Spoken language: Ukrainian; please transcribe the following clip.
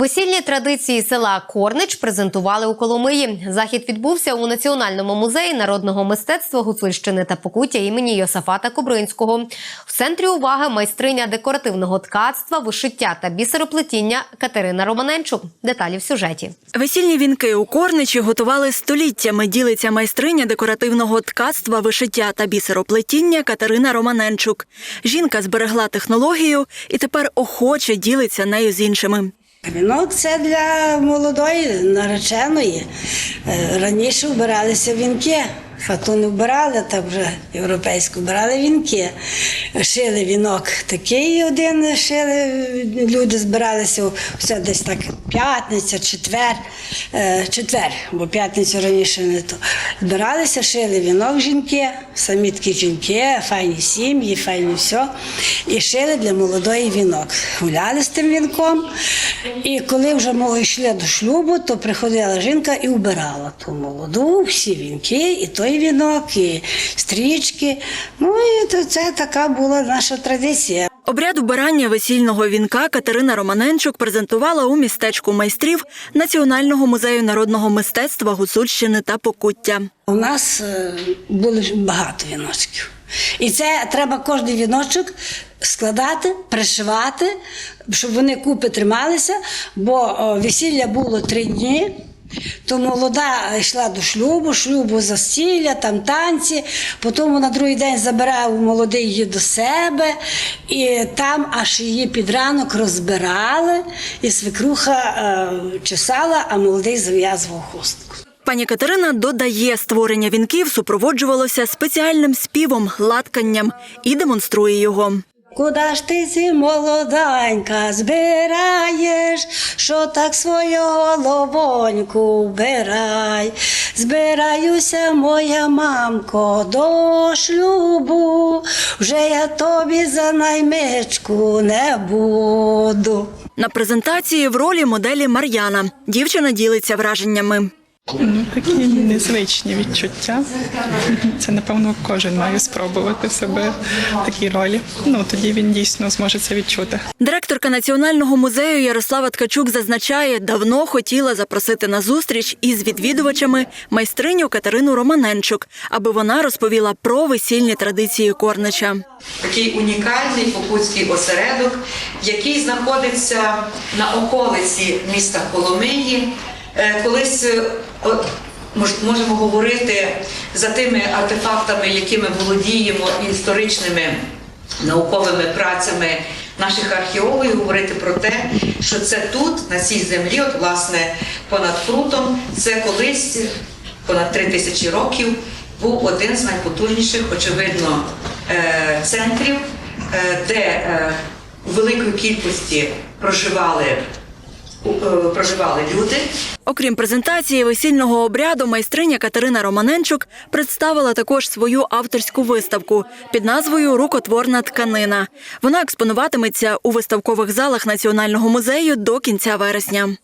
Весільні традиції села Корнич презентували у Коломиї. Захід відбувся у Національному музеї народного мистецтва Гуцульщини та Покуття імені Йосафата Кобринського. В центрі уваги майстриня декоративного ткацтва, вишиття та бісероплетіння Катерина Романенчук. Деталі в сюжеті. Весільні вінки у Корничі готували століттями. Ділиться майстриня декоративного ткацтва, вишиття та бісероплетіння Катерина Романенчук. Жінка зберегла технологію і тепер охоче ділиться нею з іншими. Вінок це для молодої нареченої. Е, Раніше вбиралися вінки. Фату вбирали, так вже європейську вбирали вінки. Шили вінок такий один, шили, люди збиралися все десь так п'ятниця, четвер, е, четвер, бо п'ятницю раніше не то. Збиралися, шили вінок жінки, самі такі жінки, файні сім'ї, файні все. І шили для молодої вінок. Гуляли з тим вінком. І коли вже ми йшли до шлюбу, то приходила жінка і вбирала ту молоду, всі вінки, і той вінок, і стрічки. Ну і це така була наша традиція. Обряд вбирання весільного вінка Катерина Романенчук презентувала у містечку майстрів Національного музею народного мистецтва Гуцульщини та Покуття. У нас е, було багато віночків. І це треба кожен віночок складати, пришивати, щоб вони купи трималися, бо весілля було три дні. То молода йшла до шлюбу, шлюбу застілля, там танці. Потім на другий день забирав молодий її до себе, і там аж її під ранок розбирали, і свекруха е, чесала, а молодий зав'язував хустку. Пані Катерина додає, створення вінків супроводжувалося спеціальним співом, латканням і демонструє його. Куда ж ти молоденька збираєш, що так свою головоньку вбирай? Збираюся, моя мамко, до шлюбу, вже я тобі за наймичку не буду. На презентації в ролі моделі Мар'яна. Дівчина ділиться враженнями. Ну, такі незвичні відчуття. Це, напевно, кожен має спробувати себе в такій ролі. Ну, тоді він дійсно зможе це відчути. Директорка Національного музею Ярослава Ткачук зазначає, давно хотіла запросити на зустріч із відвідувачами майстриню Катерину Романенчук, аби вона розповіла про весільні традиції Корнича. такий унікальний покутський осередок, який знаходиться на околиці міста Коломиї. Е, Колись е, можемо говорити за тими артефактами, якими володіємо історичними науковими працями наших археологів, говорити про те, що це тут, на цій землі, от власне понад Прутом, це колись понад три тисячі років був один з найпотужніших, очевидно, е, центрів, де у великої кількості проживали, проживали люди. Окрім презентації весільного обряду, майстриня Катерина Романенчук представила також свою авторську виставку під назвою Рукотворна тканина. Вона експонуватиметься у виставкових залах Національного музею до кінця вересня.